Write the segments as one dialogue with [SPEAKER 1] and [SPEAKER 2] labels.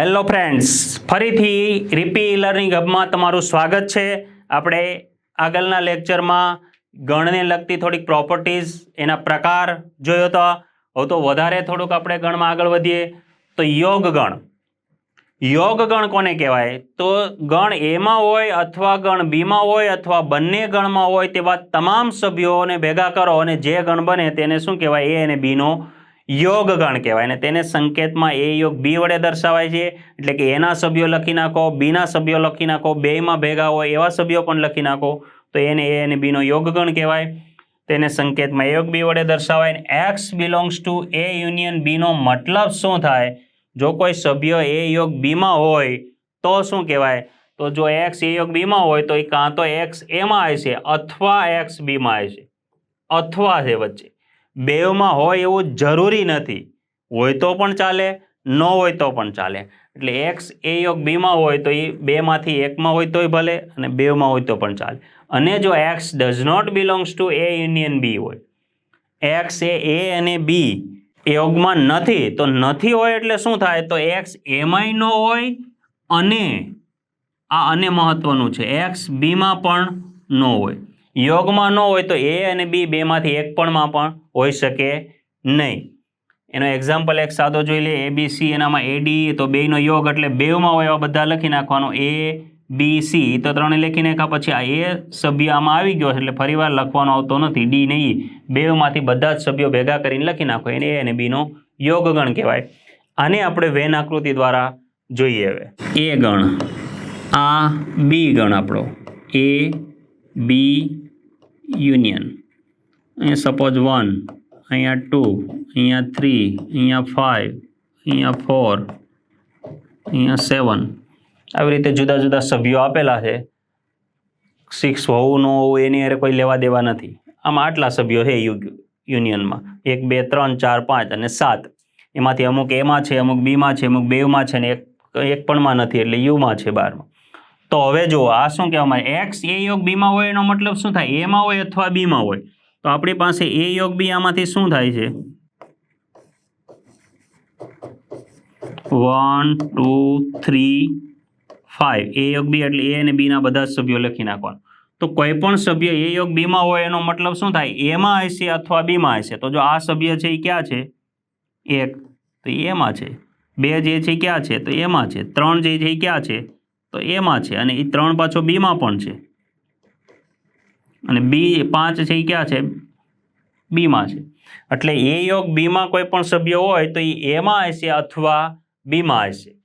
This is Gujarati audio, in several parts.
[SPEAKER 1] હેલો ફ્રેન્ડ્સ, ફરીથી રીપી લર્નિંગ હબમાં તમારું સ્વાગત છે. આપણે આગળના લેક્ચરમાં ગણને લગતી થોડીક પ્રોપર્ટીઝ એના પ્રકાર જોયો તો. હવે તો વધારે થોડુંક આપણે ગણમાં આગળ વધીએ. તો યોગ ગણ. યોગ ગણ કોને કહેવાય? તો ગણ એમાં હોય અથવા ગણ બીમાં હોય અથવા બંને ગણમાં હોય તેવા તમામ સભ્યોને ભેગા કરો અને જે ગણ બને તેને શું કહેવાય? એ અને બીનો ગણ કહેવાય. અને તેને સંકેતમાં એ યોગ બી વડે દર્શાવાય છે. એટલે કે એના સભ્યો લખી નાખો, બીના સભ્યો લખી નાખો, બેયમાં ભેગા હોય એવા સભ્યો પણ લખી નાખો. તો એને એ અને બીનો યોગ ગણ કહેવાય. તેને સંકેતમાં યોગ બી વડે દર્શાવાય. X belongs to A union બીનો મતલબ શું થાય? જો કોઈ સભ્ય એ યોગ બીમાં હોય, તો શું કહેવાય? તો જો એક્સ એ યોગ બીમાં હોય, તો એ કાં તો એક્સ એમાં આવે છે અથવા એક્સ બીમાં આવે છે. અથવા છે વચ્ચે. બેવમાં હોય એવું જરૂરી નથી. હોય તો પણ ચાલે, ન હોય તો પણ ચાલે. એટલે એક્સ એ યોગ બીમાં હોય તો એ બેમાંથી એકમાં હોય તોય ભલે અને બેમાં હોય તો પણ ચાલે. અને જો X does not belongs to A union B હોય એક્સ એ એ અને બી યોગમાં નથી, તો નથી હોય એટલે શું થાય? તો એક્સ એમાંય ન હોય અને આ અને મહત્વનું છે. એક્સ બીમાં પણ ન હોય. યોગમાં ન હોય તો એ અને બી બેમાંથી એક પણમાં પણ હોઈ શકે નહીં. એનો એક્ઝામ્પલ એક સાદો જોઈ લે એ, બી, સી, એનામાં એ, ડી, તો બેનો યોગ એટલે બેમાં હોય એવા બધા લખી નાખવાનો, એ, બી, સી તો ત્રણે લખી નાખ્યા પછી આ એ સભ્ય આમાં આવી ગયો એટલે ફરીવાર લખવાનો આવતો નથી, ડી નહીં બેવમાંથી બધા જ સભ્યો ભેગા કરીને લખી નાખો, એને એ અને બીનો યોગ ગણ કહેવાય. આને આપણે વેન આકૃતિ દ્વારા જોઈએ હવે. એ ગણ, આ, બી ગણ આપણો, એ બી યુનિયન. અહીંયા સપોઝ વન અહીંયા ટુ અહીંયા થ્રી અહીંયા ફાઇવ અહીંયા ફોર અહીંયા સેવન આવી રીતે જુદા જુદા સભ્યો આપેલા છે. સિક્સ હોવું ન હોવું એની અરે કોઈ લેવા દેવા નથી. આમાં આટલા સભ્યો છે યુનિયનમાં. એક, બે, ત્રણ, ચાર, પાંચ અને સાત. એમાંથી અમુક એમાં છે, અમુક બીમાં છે, અમુક બેમાં છે ને એક એક પણમાં નથી, એટલે યુમાં છે બારમાં. તો હવે જુઓ, આ શું કહેવામાં એક્સ એ યોગ બીમાં હોય એનો મતલબ શું થાય? એમાં હોય અથવા બીમાં હોય. તો આપણી પાસે એ યોગ બી આમાંથી શું થાય છે? One two three five A યોગ બી એટલે એ અને બીના બધા જ સભ્યો લખી નાખવાનું. તો કોઈ પણ સભ્ય એ યોગ બીમાં હોય એનો મતલબ શું થાય? એમાં હશે અથવા બીમાં હશે. તો જો આ સભ્ય છે એ ક્યાં છે? એક. તો એમાં છે. બે જે છે ક્યાં છે? તો એમાં છે. ત્રણ જે છે એ ક્યાં છે? તો એમાં છે અને એ ત્રણ પાછો બીમાં પણ છે. અને બી પાંચ છે એ ક્યાં છે? બીમાં છે. એટલે એ યોગ બીમાં કોઈ પણ સભ્ય હોય તો એ એમાં હશે અથવા બીમાં હશે.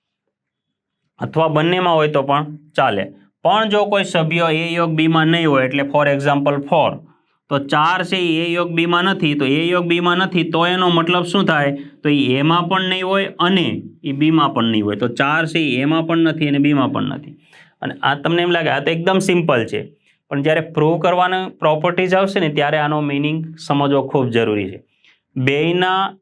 [SPEAKER 1] અથવા બંનેમાં હોય તો પણ ચાલે. પણ જો કોઈ સભ્ય એ યોગ બીમાં નહીં હોય, એટલે ફોર એક્ઝામ્પલ ફોર તો ચાર છે, એ યોગ બીમાં નથી, તો એ યોગ બીમાં નથી, તો એનો મતલબ શું થાય? તો એ એમાં પણ નહીં હોય અને એ બીમાં પણ નહીં હોય. તો ચાર છે એમાં પણ નથી અને બીમાં પણ નથી. અને આ તમને એમ લાગે, આ તો એકદમ સિમ્પલ છે. પણ જ્યારે પ્રૂવ કરવાના પ્રોપર્ટીઝ આવશે ને, ત્યારે આનો મિનિંગ સમજવો ખૂબ જરૂરી છે. બેયના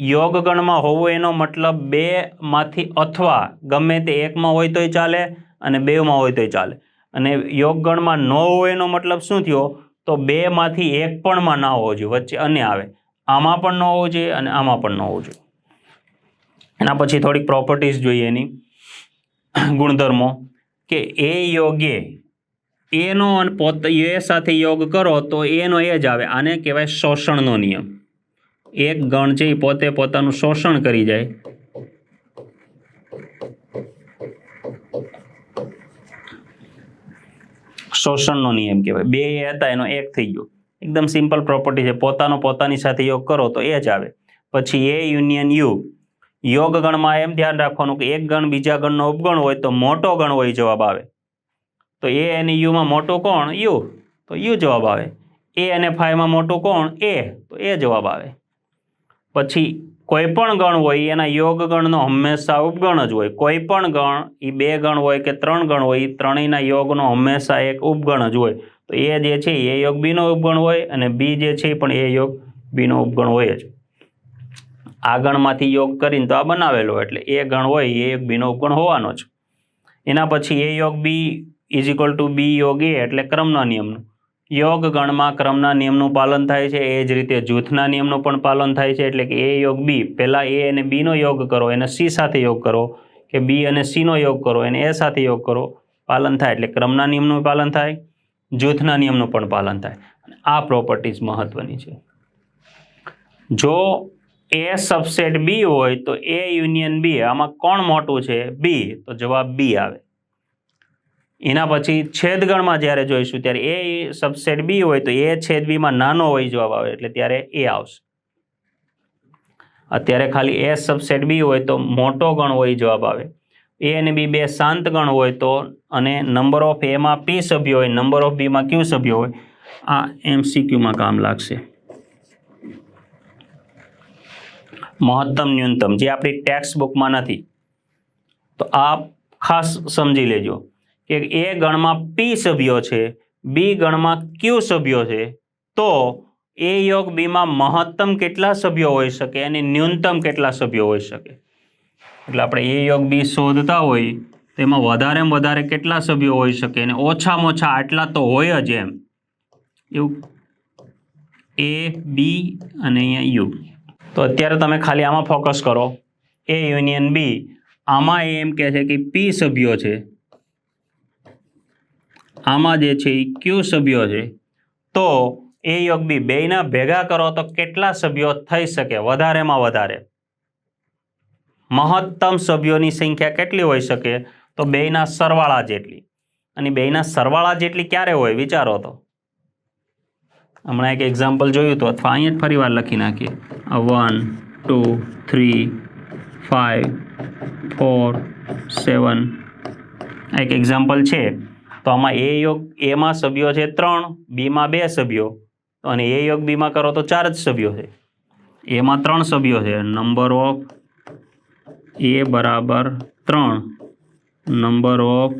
[SPEAKER 1] યોગ ગણમાં હોવું એનો મતલબ બેમાંથી અથવા ગમે તે એકમાં હોય તોય ચાલે અને બેમાં હોય તોય ચાલે. અને યોગ ગણમાં ન હોય એનો મતલબ શું થયો? તો બેમાંથી એક પણમાં ના હોવો જોઈએ, વચ્ચે અને આવે. આમાં પણ ન હોવો જોઈએ અને આમાં પણ ન હોવો જોઈએ. એના પછી થોડીક પ્રોપર્ટીઝ જોઈએ એની. ગુણધર્મો. કે એ યોગે એનો પોત, એ સાથે યોગ કરો તો એનો એ જ આવે. આને કહેવાય શોષણનો નિયમ. એક ગણ છે એ પોતે પોતાનું શોષણ કરી જાય. શોષણનો નિયમ કહેવાય. બે હતા, એનો એક થઈ ગયો. એકદમ સિમ્પલ પ્રોપર્ટી છે. પોતાનો પોતાની સાથે યોગ કરો તો એ જ આવે. પછી એ યુનિયન યુ. યોગ ગણમાં એમ ધ્યાન રાખવાનું કે એક ગણ બીજા ગણનો ઉપગણ હોય તો મોટો ગણ હોય જવાબ આવે. તો એ અને યુમાં મોટું કોણ? યુ. તો યુ જવાબ આવે. એ અને ફાઈમાં મોટું કોણ? એ. તો એ જવાબ આવે. પછી કોઈ પણ ગણ હોય, એના યોગ ગણનો હંમેશા ઉપગણ જ હોય. કોઈ પણ ગણ એ બે ગણ હોય કે ત્રણ ગણ હોય એ ત્રણેયના યોગનો હંમેશા એક ઉપગણ જ હોય. તો એ જે છે, એ યોગ બીનો ઉપગણ હોય અને બી જે છે પણ એ યોગ બીનો ઉપગણ હોય જ. આ ગણમાંથી યોગ કરીને તો આ બનાવેલો એટલે એ ગણ હોય, એ યોગ બીનો ઉપગણ હોવાનો જ. એના પછી એ યોગ B is equal to B યોગ એ, એટલે ક્રમના નિયમનું. યોગ ગણમાં ક્રમના નિયમનું પાલન થાય છે. એ જ રીતે જૂથના નિયમનું પણ પાલન થાય છે. એટલે કે એ યોગ બી, પહેલાં એ અને બીનો યોગ કરો, એને સી સાથે યોગ કરો, કે બી અને સીનો યોગ કરો, એને એ સાથે યોગ કરો, પાલન થાય. એટલે ક્રમના નિયમનું પાલન થાય, જૂથના નિયમનું પણ પાલન થાય. આ પ્રોપર્ટીઝ મહત્વની છે. જો એ સબસેટ બી હોય તો એ યુનિયન બી, આમાં કોણ મોટું છે? બી. તો જવાબ બી આવે. એના પછી છેદગણમાં જ્યારે જોઈશું, ત્યારે એ સબસેટ બી હોય તો એ છેદ બીમાં નાનો હોય જવાબ આવે, એટલે ત્યારે એ આવશે. અત્યારે ખાલી એ સબસેટ બી હોય તો મોટો ગણ હોય જવાબ આવે. એ અને બી બે શાંત ગણ હોય તો અને નંબર ઓફ એમાં પી સભ્યો હોય નંબર ઓફ બીમાં ક્યુ સભ્યો હોય, આ એમસીક્યુમાં કામ લાગશે. મહત્તમ ન્યૂનતમ, જે આપણી ટેક્સ્ટ બુકમાં નથી, તો આ ખાસ સમજી લેજો. કે એ ગણમાં પી સભ્યો છે બી ગણમાં ક્યુ સભ્યો છે, તો એ યોગ બીમાં મહત્તમ કેટલા સભ્યો હોઈ શકે? અને ન્યૂનતમ કેટલા સભ્યો હોઈ શકે? એટલે આપણે એ યોગ બી શોધતા હોય તેમાં વધારેમાં વધારે કેટલા સભ્યો હોઈ શકે? અને ઓછામાં ઓછા આટલા તો હોય જ એમ. એવું. એ બી અને અહીંયા યુ તો અત્યારે તમે ખાલી આમાં ફોકસ કરો. એ યુનિયન બી આમાં એ એમ કહે છે કે પી સભ્યો છે. આમાં જે છે એ ક્યુ સભ્યો છે? તો એ યોગ બી બેયના ભેગા કરો તો કેટલા સભ્યો થઈ શકે? વધારેમાં વધારે. મહત્તમ સભ્યોની સંખ્યા કેટલી હોઈ શકે? તો બેયના સરવાળા જેટલી. અને બેયના સરવાળા જેટલી ક્યારે હોય, વિચારો તો. હમણાં એક એક્ઝામ્પલ જોયું હતું અથવા અહીંયા જ ફરી વાર લખી નાખીએ. One two three five four seven એક એક્ઝામ્પલ છે. તો આમાં એ યોગ એમાં સભ્યો છે ત્રણ બીમાં બે સભ્યો. અને એ યોગ બીમાં કરો તો ચાર જ સભ્યો છે. એમાં ત્રણ સભ્યો છે. નંબર ઓફ એ બરાબર ત્રણ. નંબર ઓફ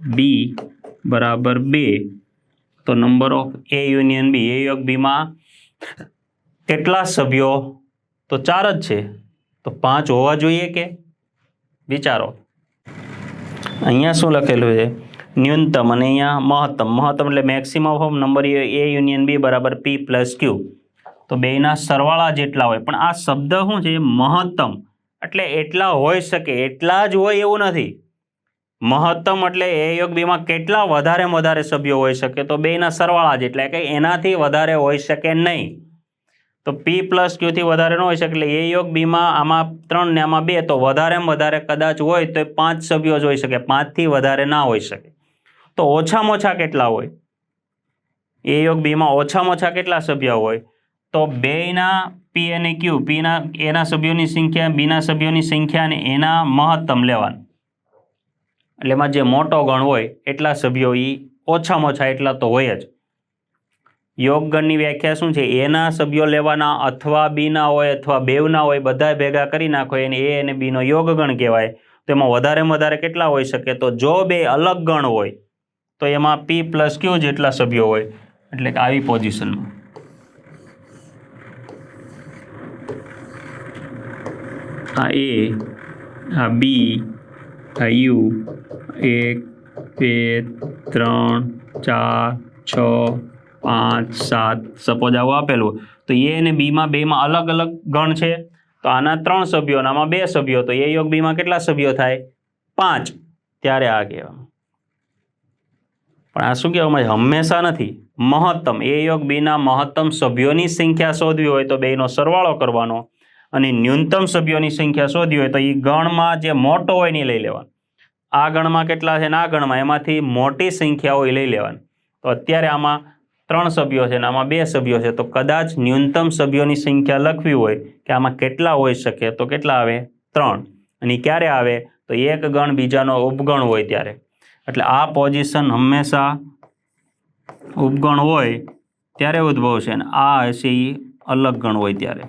[SPEAKER 1] બી બરાબર બે. તો number of A union B A યોગ બીમાં કેટલા સભ્યો? તો ચાર જ છે. તો પાંચ હોવા જોઈએ કે? વિચારો. અહીંયા શું લખેલું છે? ન્યૂનતમ અને અહીંયા મહત્તમ મહત્તમ એટલે maximum of number A union B બરાબર પી પ્લસ ક્યુ તો બેના સરવાળા જેટલા હોય પણ આ શબ્દ શું છે મહત્તમ એટલે એટલા હોઈ શકે એટલા જ હોય એવું નથી મહત્તમ એટલે એ યોગ બીમાં કેટલા વધારે વધારે સભ્યો હોઈ શકે તો બેના સરવાળા જેટલા કે એનાથી વધારે હોઈ શકે નહીં તો પી પ્લસ ક્યુથી વધારે ન હોઈ શકે એટલે એ યોગ બીમાં આમાં ત્રણ ને આમાં બે તો વધારેમાં વધારે કદાચ હોય તો પાંચ સભ્યો જ હોઈ શકે પાંચથી વધારે ના હોઈ શકે તો ઓછામાં ઓછા કેટલા હોય? એ યોગ બીમાં ઓછામાં ઓછા કેટલા સભ્ય હોય? તો બેના પી અને ક્યુ પીના એના સભ્યોની સંખ્યા, બીના સભ્યોની સંખ્યા અને એના મહત્તમ લેવાનું. એટલે એમાં જે મોટો ગણ હોય, એટલા સભ્યો એ ઓછામાં ઓછા એટલા તો હોય જ. યોગગણની વ્યાખ્યા શું છે? એના સભ્યો લેવાના અથવા બીના હોય અથવા બેવના હોય બધા ભેગા કરી નાખો એને એ અને બીનો યોગગણ કહેવાય. તો એમાં વધારેમાં વધારે કેટલા હોઈ શકે? તો જો બે અલગ ગણ હોય તો એમાં પી પ્લસ ક્યુ જેટલા સભ્યો હોય, એટલે કે આવી પોઝિશનમાં આ એ આ બી આ યુ એક બે, ત્રણ, ચાર, છ, પાંચ, સાત સપોઝ આવું આપેલું તો એ અને બીમાં બેમાં અલગ અલગ ગણ છે. તો આના ત્રણ સભ્યો અને આમાં બે સભ્યો. તો એ યોગ બીમાં કેટલા સભ્યો થાય? પાંચ. ત્યારે આ કહેવામાં પણ આ શું કહેવામાં આવે? હંમેશા નથી. મહત્તમ. એ યોગ બીના મહત્તમ સભ્યોની સંખ્યા શોધવી હોય તો બેનો સરવાળો કરવાનો અને ન્યૂનતમ સભ્યોની સંખ્યા શોધવી હોય તો એ ગણમાં જે મોટો હોય ને લઈ લેવાનો. આ ગણમાં કેટલા છે ને આ ગણમાં? એમાંથી મોટી સંખ્યા હોય લઈ લેવાની. તો અત્યારે આમાં ત્રણ સભ્યો છે ને આમાં બે સભ્યો છે. તો કદાચ ન્યૂનતમ સભ્યોની સંખ્યા લખવી હોય કે આમાં કેટલા હોઈ શકે, તો કેટલા આવે? ત્રણ. અને ક્યારે આવે? તો એક ગણ બીજાનો ઉપગણ હોય ત્યારે. એટલે આ પોઝિશન હંમેશા ઉપગણ હોય ત્યારે ઉદ્ભવશે અને આ હશે એ અલગ ગણ હોય ત્યારે.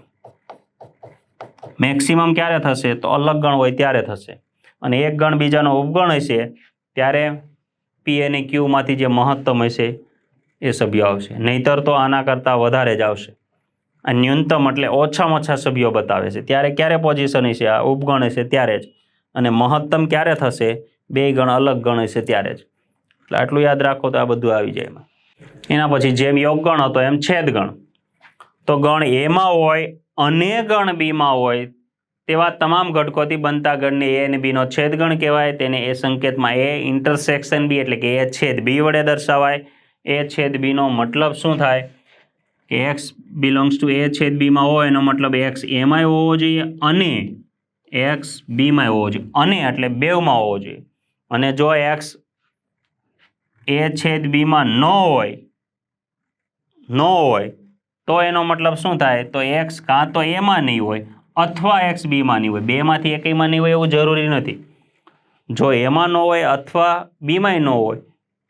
[SPEAKER 1] મેક્સિમમ ક્યારે થશે? તો અલગ ગણ હોય ત્યારે થશે. અને એક ગણ બીજાનો ઉપગણ હશે ત્યારે પી અને ક્યુમાંથી જે મહત્તમ હશે એ સભ્યો આવશે. નહીતર તો આના કરતાં વધારે જ આવશે. આ ન્યૂનતમ એટલે ઓછામાં ઓછા સભ્યો બતાવે છે. ત્યારે ક્યારે પોઝિશન હશે? આ ઉપગણ હશે ત્યારે જ. અને મહત્તમ ક્યારે થશે? બે ગણ અલગ ગણ હશે ત્યારે જ. એટલે આટલું યાદ રાખો તો આ બધું આવી જાય એમાં. એના પછી જેમ યોગ ગણ હતો એમ છેદ ગણ. તો ગણ એમાં હોય, અને ગણ બીમાં હોય, તેવા તમામ ઘટકોથી બનતા ગણને એ અને બીનો છેદગણ કહેવાય. તેને એ સંકેતમાં એ ઇન્ટરસેક્શન બી એટલે કે એ છેદ બી વડે દર્શાવાય. એ છેદ બીનો મતલબ શું થાય? કે એક્સ બિલોંગ્સ ટુ એ છેદ બીમાં હોય, એનો મતલબ એક્સ એમાંય હોવો જોઈએ અને એક્સ બીમાંય હોવો જોઈએ. અને એટલે બેવમાં હોવો જોઈએ. અને જો એક્સ એ છેદ બીમાં ન હોય ન હોય, તો એનો મતલબ શું થાય? તો એક્સ કાં તો એમાં નહીં હોય અથવા એક્સ બીમાં નહીં હોય. બેમાંથી એકમાં નહીં હોય એવું જરૂરી નથી. જો એમાં ન હોય અથવા બીમાંય ન હોય,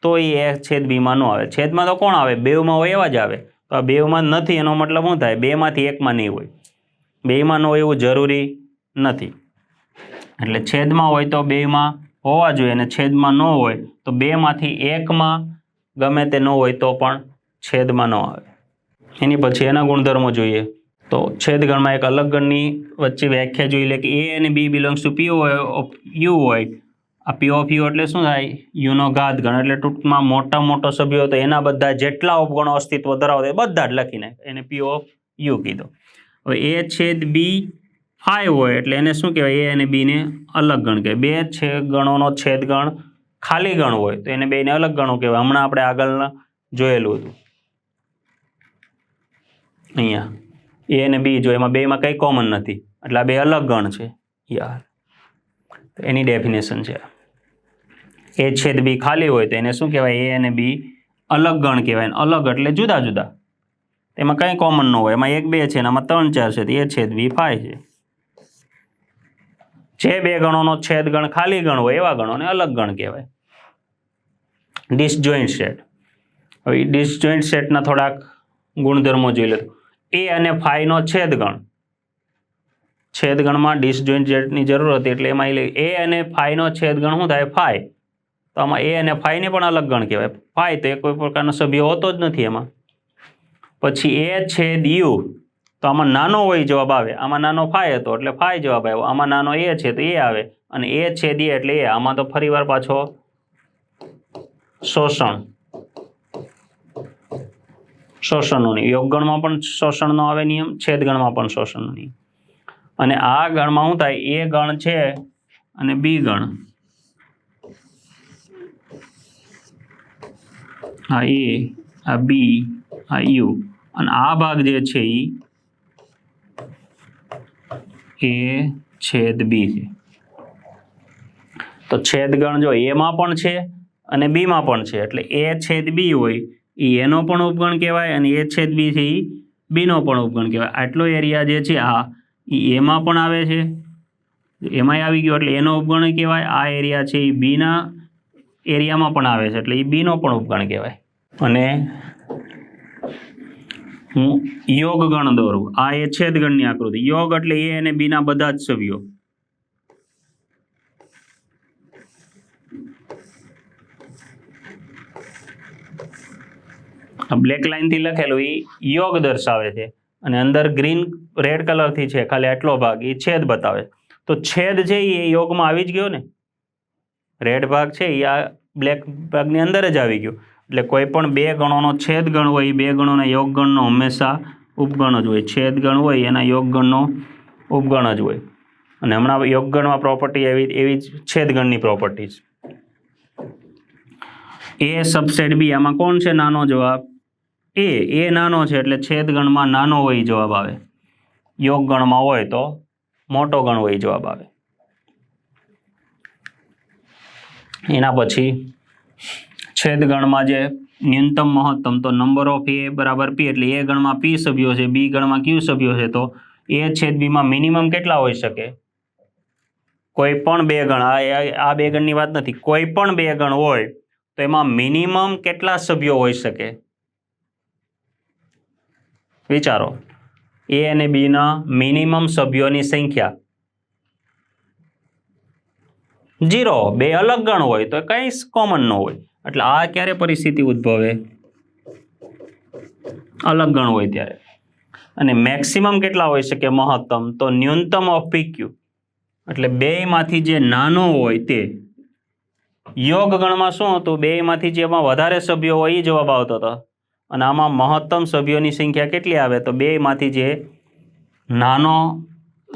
[SPEAKER 1] તો એ એક છેદ બીમાં ન આવે. છેદમાં તો કોણ આવે? બેવમાં હોય એવા જ આવે. તો આ બેવમાં નથી, એનો મતલબ શું થાય? બેમાંથી એકમાં નહીં હોય. બેમાં ન હોય એવું જરૂરી નથી. એટલે છેદમાં હોય તો બેમાં હોવા જોઈએ અને છેદમાં ન હોય તો બેમાંથી એકમાં ગમે તે ન હોય તો પણ છેદમાં ન આવે. એની પછી એના ગુણધર્મો જોઈએ. તો છેદગણમાં એક અલગ ગણની વચ્ચે વ્યાખ્યા જોઈ લે કે એ અને બી બિલોંગ્સ ટુ હોય યુ હોય. આ પી ઓફ યુ એટલે શું થાય? યુનો ઘાત ગણ, એટલે ટૂંકમાં મોટા મોટો સભ્યો તો એના બધા જેટલા ઉપગણો અસ્તિત્વ ધરાવતા બધા જ લખીને એને પી ઓફ યુ કીધો. હવે એ છેદ બી ફાઈવ હોય એટલે એને શું કહેવાય? એ અને બીને અલગ ગણ કહેવાય. બે છે ગણોનો છેદ ગણ ખાલી ગણ હોય તો એને બેને અલગ ગણો કહેવાય. હમણાં આપણે આગળ જોયેલું હતું. અહીંયા. એ અને બી જો, એમાં બેમાં કંઈ કોમન નથી. એટલે આ બે અલગ ગણ છે. યાર. એની ડેફિનેશન છે એ છેદ બી ખાલી હોય તો એને શું કહેવાય? એ અને બી અલગ ગણ કહેવાય. અલગ એટલે જુદા જુદા. એમાં કંઈ કોમન ન હોય. એમાં એક બે છે અને ત્રણ ચાર છે. તો એ છેદ બી ફાય છે. જે બે ગણોનો છેદ ગણ ખાલી ગણ હોય, એવા ગણોને અલગ ગણ કહેવાય. ડિસજોઈન્ટ સેટ હવે ડિસજોઈન્ટ સેટના થોડાક ગુણધર્મો જોઈ લેતો એ અને ફાઈનો છેદ ગણ. છેદ ગણમાં ડિસજોઈન્ટ સેટની જરૂર હતી એટલે એમાં એ અને ફાઈનો છેદ ગણ શું થાય? ફાઈ તો આમાં એ અને ફાઈને પણ અલગ ગણ કહેવાય. ફાઈ તો એ કોઈ પ્રકારનો સભ્ય હોતો જ નથી એમાં. પછી એ છેદ યુ તો આમાં નાનો હોય જવાબ આવે. આમાં નાનો ફાય હતો એટલે ફાય જવાબ આવ્યો. આમાં નાનો એ છે તો એ આવે. અને એ છેદ એ એટલે એ આમાં તો ફરીવાર પાછો શોષણ. શોષણનો નિયમ. યોગગણમાં પણ શોષણનો આવે નિયમ, છેદગણમાં પણ શોષણનો નિયમ. અને આ ગણમાં શું થાય? એ ગણ છે અને બી ગણ. આ એ આ બી આ યુ અને આ ભાગ જે છે એ એ છેદ બી છે. તો છેદગણ જો એમાં પણ છે અને બીમાં પણ છે, એટલે એ છેદ બી હોય એ એનો પણ ઉપગણ કહેવાય અને એ છેદ બી છે એ બીનો પણ ઉપગણ કહેવાય. આટલો એરિયા જે છે આ એ એમાં પણ આવે છે. એમાંય આવી ગયો, એટલે એનો ઉપગણ કહેવાય. આ એરિયા છે એ બીના એરિયામાં પણ આવે છે, એટલે એ બીનો પણ ઉપગણ કહેવાય. અને હું યોગ ગણ દોરું. આ એ છેદગણની આકૃતિ. યોગ એટલે એ અને બીના બધા જ સભ્યો. બ્લેક લાઇનથી લખેલું એ યોગ દર્શાવે છે. અને અંદર ગ્રીન રેડ કલરથી છે. ખાલી આટલો ભાગ. એ છેદ બતાવે. તો છેદ છે એ યોગમાં આવી જ ગયો ને? રેડ ભાગ છે એ આ બ્લેક ભાગની અંદર જ આવી ગયો. એટલે કોઈ પણ બે ગણોનો છેદ ગણ હોય, એ બે ગણોના યોગ ગણનો હંમેશા ઉપગણ જ હોય. છેદ ગણ હોય, એના યોગ ગણનો ઉપગણ જ હોય. અને હમણાં યોગ ગણમાં પ્રોપર્ટી એવી એવી જ છેદગણની પ્રોપર્ટી છે. એ સબસેટ બી આમાં કોણ છે? નાનો જવાબ. એ એ નાનો છે, એટલે છેદ ગણમાં નાનો હોય જવાબ આવે. યોગ ગણમાં હોય તો મોટો ગણ હોય જવાબ આવે. એના પછી છેદગણમાં જે ન્યૂનતમ મહત્તમ, તો નંબર ઓફ એ બરાબર પી એટલે એ ગણમાં પી સભ્યો છે બી ગણમાં ક્યુ સભ્યો છે, તો એ છેદ બીમાં મિનિમમ કેટલા હોઈ શકે? કોઈ પણ બે ગણ, આ બે ગણની વાત નથી, કોઈ પણ બે ગણ હોય, તો એમાં મિનિમમ કેટલા સભ્યો હોઈ શકે? વિચારો એ અને બીના મિનિમમ સભ્યોની સંખ્યા જીરો બે અલગ ગણ હોય, તો કંઈ કોમન ન હોય. એટલે આ ક્યારે પરિસ્થિતિ ઉદ્ભવે? અલગ ગણ હોય ત્યારે. અને મેક્સિમમ કેટલા હોઈ શકે? મહત્તમ. તો ન્યૂનતમ ઓફ પીક્યુ એટલે બેમાંથી જે નાનો હોય તે. યોગ ગણમાં શું હતું? બેમાંથી જેમાં વધારે સભ્યો હોય એ જવાબ આવતો હતો. અને આમાં મહત્તમ સભ્યોની સંખ્યા કેટલી આવે? તો બેમાંથી જે નાનો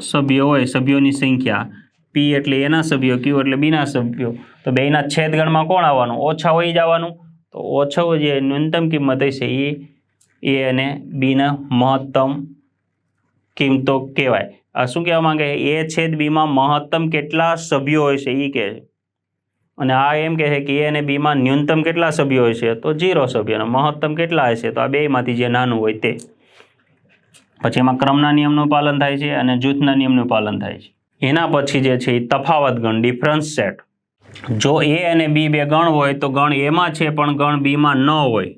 [SPEAKER 1] સભ્યો હોય, સભ્યોની સંખ્યા પી એટલે એના સભ્યો ક્યુ એટલે બીના સભ્યો. તો બેના છેદગણમાં કોણ આવવાનું? ઓછા હોય જ આવવાનું. તો ઓછો જે ન્યૂનતમ કિંમત હશે એ એ અને બીના મહત્તમ કિંમતો કહેવાય. આ શું કહેવા માંગે? એ છેદ બીમાં મહત્તમ કેટલા સભ્યો હોય છે? એ કહે છે. અને આ એમ કહે છે કે એ અને બીમાં ન્યૂનતમ કેટલા સભ્યો હોય છે? તો જીરો સભ્યો. અને મહત્તમ કેટલા હશે? તો આ બેમાંથી જે નાનું હોય તે. પછી એમાં ક્રમના નિયમનું પાલન થાય છે અને જૂથના નિયમનું પાલન થાય છે. એના પછી જે છે એ તફાવત ગણ ડિફરન્સ સેટ જો એ અને બી બે ગણ હોય તો ગણ એમાં છે, પણ ગણ બીમાં ન હોય.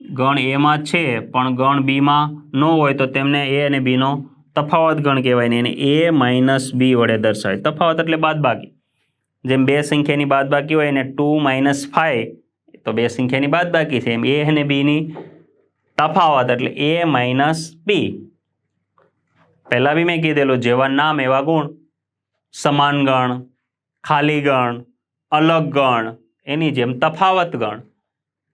[SPEAKER 1] ગણ એમાં છે, પણ ગણ બીમાં ન હોય તો તેમને એ અને બીનો તફાવત ગણ કહેવાય ને એને એ માઇનસ બી વડે દર્શાવે તફાવત એટલે બાદબાકી. જેમ બે સંખ્યાની બાદબાકી હોય એને ટુ માઇનસ ફાઈવ તો બે સંખ્યાની બાદબાકી છે. એમ એ અને બીની તફાવત એટલે એ માઇનસ બી. પહેલાં બી મેં કીધેલું, જેવા નામ એવા ગુણ, સમાન ગણ, ખાલી ગણ, અલગ ગણ, એની જેમ તફાવત ગણ.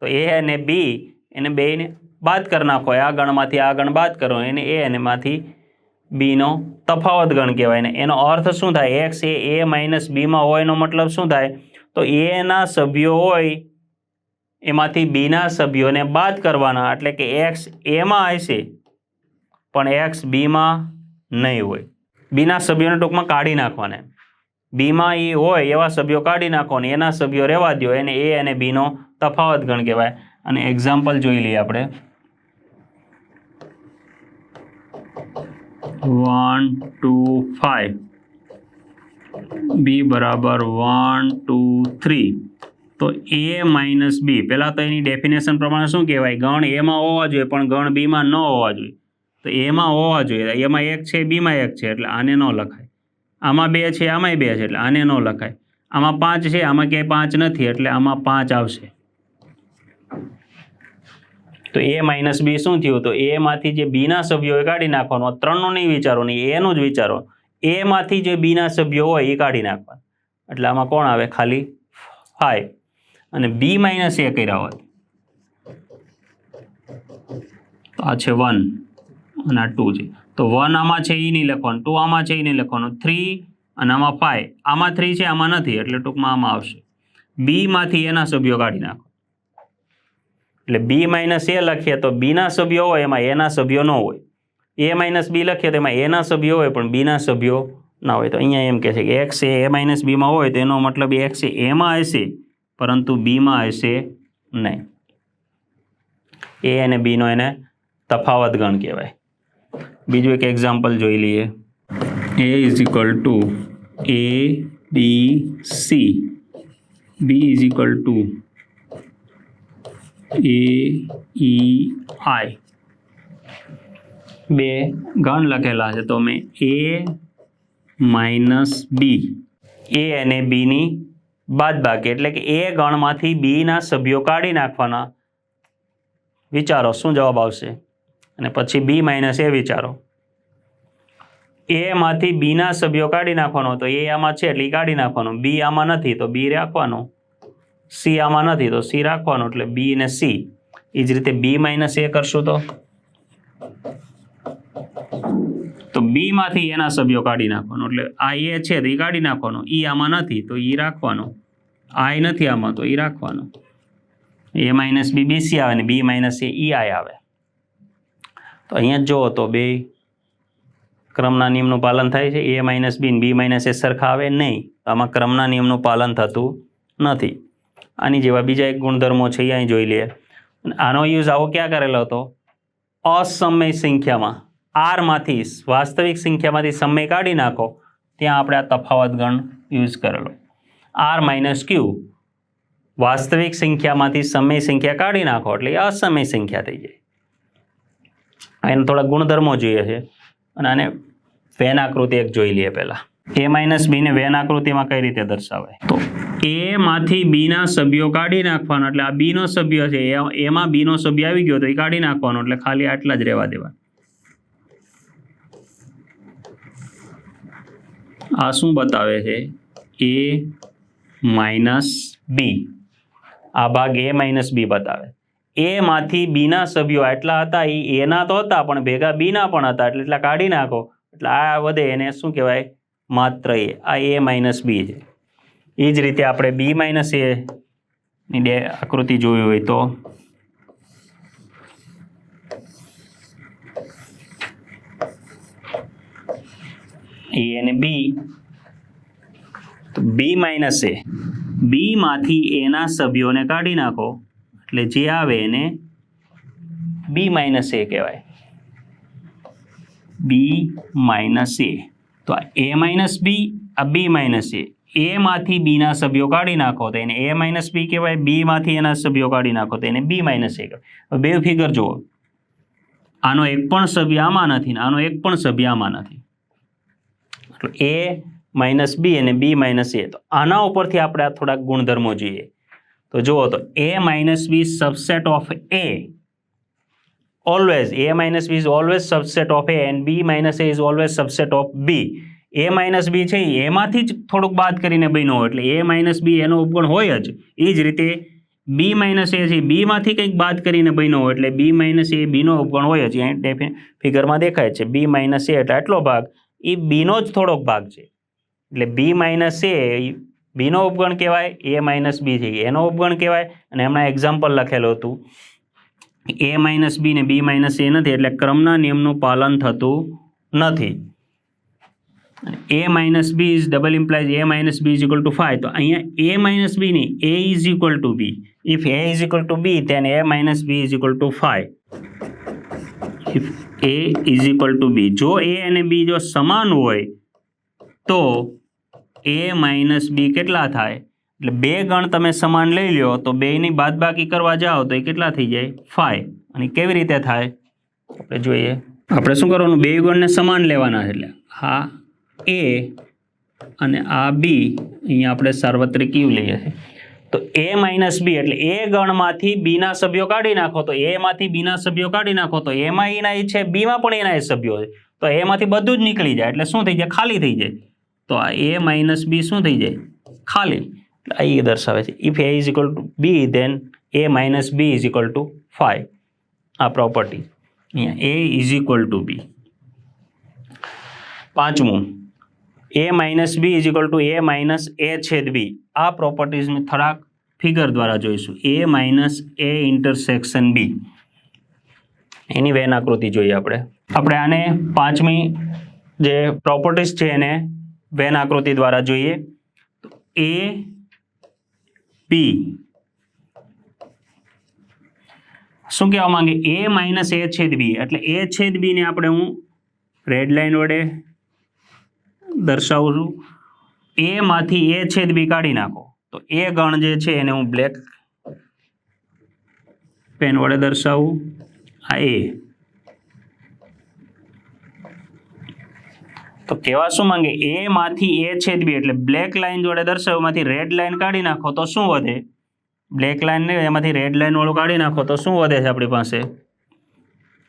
[SPEAKER 1] તો એ અને બી, એને બેને બાદ કરી નાખો. આ ગણમાંથી આ ગણ બાદ કરો, એને એ અને માંથી બીનો તફાવત ગણ કહેવાય. ને એનો અર્થ શું થાય? એક્સ એ એ માઇનસ બીમાં હોય એનો મતલબ શું થાય? તો એના સભ્યો હોય, એમાંથી બીના સભ્યોને બાદ કરવાના. એટલે કે એક્સ એમાં હશે પણ એક્સ બીમાં નહીં હોય. બીના સભ્યોને ટૂંકમાં કાઢી નાખવાના બીમાં એ હોય એવા સભ્યો કાઢી નાખો ને એના સભ્યો રહેવા દો એને એ અને બીનો તફાવત ગણ કહેવાય. અને એક્ઝામ્પલ જોઈ લઈએ આપણે. વન ટુ ફાઈવ બી બરાબર વન ટુ થ્રી તો એ માઇનસ બી પહેલાં તો એની ડેફિનેશન પ્રમાણે શું કહેવાય? ગણ એમાં હોવા જોઈએ પણ ગણ બીમાં ન હોવા જોઈએ. તો એમાં હોવા જોઈએ. એમાં એક છે, બીમાં એક છે, એટલે આને ન લખાય. આમાં બે છે, આમાંય બે છે, એટલે આને ન લખાય. આમાં પાંચ છે, આમાં ક્યાંય પાંચ નથી, એટલે આમાં પાંચ આવશે. તો એ માઇનસ બી શું થયું? તો એમાંથી જે બીના સભ્યો એ કાઢી નાખવાનો. ત્રણનો નહીં વિચારો નહીં એનું જ વિચારો. એમાંથી જે બીના સભ્યો હોય એ કાઢી નાખવા. એટલે આમાં કોણ આવે? ખાલી ફાઈવ અને બી માઇનસ એ કર્યા હોત આ છે વન અને આ ટુ છે. તો વન આમાં છે એ નહીં લખવાનું. ટુ આમાં છે એ નહીં લખવાનું. થ્રી અને આમાં ફાઈવ. આમાં થ્રી છે, આમાં નથી. એટલે ટૂંકમાં આમાં આવશે. બીમાંથી એના સભ્યો કાઢી નાખો. એટલે બી માઇનસ એ લખીએ તો બીના સભ્યો હોય, એમાં એના સભ્યો ન હોય. એ માઇનસ બી લખીએ તો એમાં એના સભ્યો હોય, પણ બીના સભ્યો ના હોય. તો અહીંયા એમ કહે છે કે એક્સ એ એ માઇનસ બીમાં હોય, તો એનો મતલબ એક્સ એમાં હશે, પરંતુ બીમાં હશે નહીં. એ અને બીનો એને તફાવત ગણ કહેવાય. બીજું એક એક્ઝામ્પલ જોઈ લઈએ. A is equal to A B C B is equal to A E I બે ગણ લખેલા છે, તો મેં એ માઇનસ બી એ અને બીની બાદબાકી એટલે કે એ ગણમાંથી બીના સભ્યો કાઢી નાખવાના વિચારો, શું જવાબ આવશે? અને પછી બી માઇનસ એ વિચારો. એમાંથી બીના સભ્યો કાઢી નાખવાનો તો એ આમાં છે એટલે એ કાઢી નાખવાનો. બી આમાં નથી તો બી રાખવાનો. સી આમાં નથી તો સી રાખવાનું એટલે બી ને સી. એ જ રીતે બી માઇનસ એ કરશું તો. તો બી માંથી એના સભ્યો કાઢી નાખવાનો એટલે આ એ છે તો એ કાઢી નાખવાનો. ઈ આમાં નથી તો ઈ રાખવાનો. આઈ નથી આમાં તો ઈ રાખવાનો. એ માઇનસ બી બીસી આવે ને બી માઇનસ એ આઈ આવે. તો અહીંયા જુઓ તો બે ક્રમના નિયમનું પાલન થાય છે. એ માઇનસ બી બી માઇનસ એ સરખા આવે નહીં. આમાં ક્રમના નિયમનું પાલન થતું નથી. આની જેવા બીજા એક ગુણધર્મો છે, એ અહીં જોઈ લઈએ. આનો યુઝ આવો ક્યાં કરેલો હતો? અસમય સંખ્યામાં. આરમાંથી વાસ્તવિક સંખ્યામાંથી સમય કાઢી નાખો. ત્યાં આપણે આ તફાવત ગણ યુઝ કરેલો. આર માઇનસ ક્યુ વાસ્તવિક સંખ્યામાંથી સમય સંખ્યા કાઢી નાખો એટલે અસમય સંખ્યા થઈ જાય. એના થોડા ગુણધર્મો જોઈએ છે. અને આને વેન આકૃતિ એક જોઈ લઈએ પહેલાં. એ માઇનસ બીને વેન આકૃતિમાં કઈ રીતે દર્શાવાય? તો એમાંથી બીના સભ્યો કાઢી નાખવાનો, એટલે આ બીનો સભ્ય છે એમાં બીનો સભ્ય આવી ગયો તો એ કાઢી નાખવાનો, એટલે ખાલી આટલા જ રહેવા દેવા આ શું બતાવે છે? એ માઇનસ બી આ ભાગ એ માઇનસ બી બતાવે. એમાંથી બીના સભ્યો આટલા હતા એ એના તો હતા, પણ ભેગા બીના પણ હતા, એટલે એટલા કાઢી નાખો. એટલે આ વધે એને શું કહેવાય? માત્ર એ. આ એ માઇનસ બી છે. એ જ રીતે આપણે બી માઇનસ એ ની બે આકૃતિ જોવી હોય તો. એ અને બી. તો બી માઇનસ એ. બીમાંથી એના સભ્યોને કાઢી નાખો. એટલે જે આવે એને બી માઇનસ એ કહેવાય. બી માઇનસ એ તો આ એ માઇનસ બી આ બી માઇનસ એ એમાંથી બીના સભ્યો કાઢી નાખો તો એને એ માઇનસ બી કહેવાય બીમાંથી એના સભ્યો કાઢી નાખો તો એને બી માઇનસ એ કહેવાય. બે ફિગર જુઓ. આનો એક પણ સભ્ય આમાં નથી આનો એક પણ સભ્ય આમાં નથી. એટલે એ માઇનસ બી અને બી માઇનસ એ તો આના ઉપરથી આપણે આ થોડાક ગુણધર્મો જોઈએ. તો જુઓ તો A minus B subset of A always a minus B is always subset of a and b minus a is always subset of b. A minus B છે એમાંથી જ થોડુંક બાદ કરીને બન્યો હોય એટલે a માઇનસ બી એનો ઉપગણ હોય જ. એ જ રીતે b માઇનસ એ છે બીમાંથી કંઈક બાદ કરીને બન્યો હોય એટલે b માઇનસ એ બીનો ઉપગણ હોય જ. અહીં ફિગરમાં દેખાય છે b માઇનસ એ એટલે આટલો ભાગ. એ બીનો જ થોડોક ભાગ છે. એટલે b માઇનસ a b નો ઉપગણ કહેવાય, એ માઇનસ બી છે. એનો ઉપગણ કહેવાય અને હમણાં એક્ઝામ્પલ લખેલું હતું. એ માઇનસ બી ને બી માઇનસ એ નથી, એટલે ક્રમના નિયમનું પાલન થતું નથી. A minus B is double implies A minus B is equal to five તો અહીંયા એ માઇનસ બી નહીં A is equal to B if A is equal to B then A minus B is equal to five if A is equal to B જો એ અને બી જો સમાન હોય, તો એ માઇનસ બી કેટલા થાય? એટલે બે ગણ તમે સમાન લઈ લો તો બેની બાદબાકી કરવા જાઓ, તો એ કેટલા થઈ જાય? ફાઈવ. અને કેવી રીતે થાય? આપણે જોઈએ. આપણે શું કરવાનું? બે ગણને સમાન લેવાના એટલે હા એ અને આ બી અહીંયા આપણે સાર્વત્રિક યુ લઈએ તો એ માઇનસ બી એટલે એ ગણમાંથી બીના સભ્યો કાઢી નાખો, તો એમાંથી બીના સભ્યો કાઢી નાખો, તો એમાં એના છે, બીમાં પણ એના સભ્યો છે. તો એમાંથી બધું જ નીકળી જાય, એટલે શું થઈ જાય? ખાલી થઈ જાય. તો આ એ માઇનસ બી શું થઈ જાય? ખાલી. એટલે આ એ દર્શાવે છે. If A is equal to B then A minus B is equal to five આ પ્રોપર્ટી અહીંયા A is equal to B પાંચમું. A minus B is equal to A minus A છેદ બી આ પ્રોપર્ટીઝને થોડાક ફિગર દ્વારા જોઈશું. A minus A intersection B any Venn આકૃતિ જોઈએ આપણે. આપણે આને પાંચમી જે પ્રોપર્ટીઝ છે એને વેન આકૃતિ દ્વારા જોઈએ એ બી શું કહેવા માંગે? એ માઇનસ એ છેદ બી. એટલે એ છેદ બીને આપણે હું રેડ લાઇન વડે દર્શાવું છું. એમાંથી એ છેદ બી કાઢી નાખો. તો એ ગણ જે છે એને હું બ્લેક પેન વડે દર્શાવું. આ એ. તો કહેવા શું માંગે? એ માંથી એ છેદ બી એટલે બ્લેક લાઇન જોડે દર્શાવ્યું એમાંથી રેડ લાઇન કાઢી નાખો તો શું વધે? બ્લેક લાઇન ને એમાંથી રેડ લાઇન વાળું કાઢી નાખો તો શું વધે છે આપણી પાસે?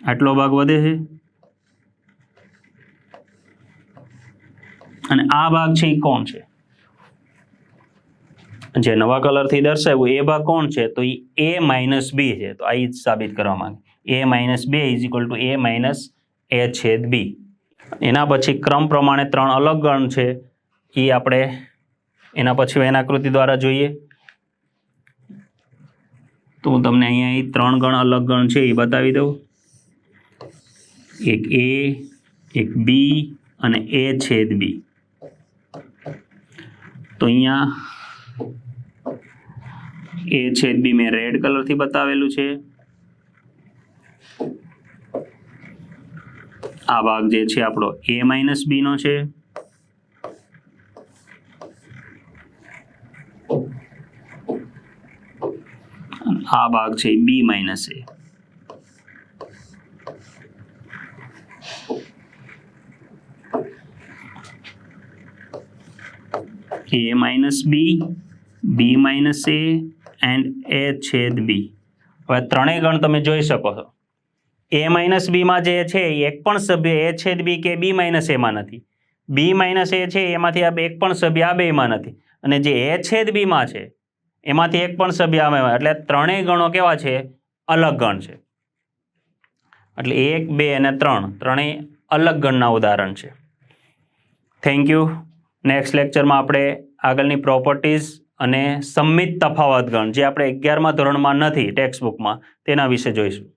[SPEAKER 1] આટલો ભાગ વધે છે. અને આ ભાગ છે એ કોણ છે? જે નવા કલરથી દર્શાવ્યું, એ ભાગ કોણ છે? તો એ એ માઇનસ બી છે. તો આ સાબિત કરવા માંગે. A minus B is equal to A minus A છેદ બી એના પછી ક્રમ પ્રમાણે ત્રણ અલગ ગણ છે. એ આપણે એના પછી વેનાકૃતિ દ્વારા જોઈએ. તો હું તમને અહીંયા એ ત્રણ ગણ અલગ ગણ છે એ બતાવી દઉં. એક એ, એક બી અને એ છેદ બી. તો અહીંયા એ છેદ બી મેં રેડ કલરથી બતાવેલું છે. આ ભાગ જે છે આપણો એ માઇનસ બીનો છે. આ ભાગ છે B minus A A minus B B minus A and A છેદ બી હવે ત્રણેય ગણ તમે જોઈ શકો છો. એ માઇનસ બીમાં જે છે એક પણ સભ્ય એ છેદ બી કે બી માઇનસ એમાં નથી. બી માઇનસ એ છે એમાંથી આ એક પણ સભ્ય આ બેમાં નથી. અને જે એ છેદ બીમાં છે, એમાંથી એક પણ સભ્ય આમાં એટલે ત્રણેય ગણો કેવા છે? અલગ ગણ છે. એટલે એક, બે અને ત્રણ, ત્રણેય અલગ ગણના ઉદાહરણ છે. થેન્ક યુ નેક્સ્ટ લેક્ચરમાં આપણે આગળની પ્રોપર્ટીઝ અને સંમિત તફાવત ગણ, જે આપણે અગિયારમા ધોરણમાં નથી ટેક્સ્ટ બુકમાં તેના વિશે જોઈશું.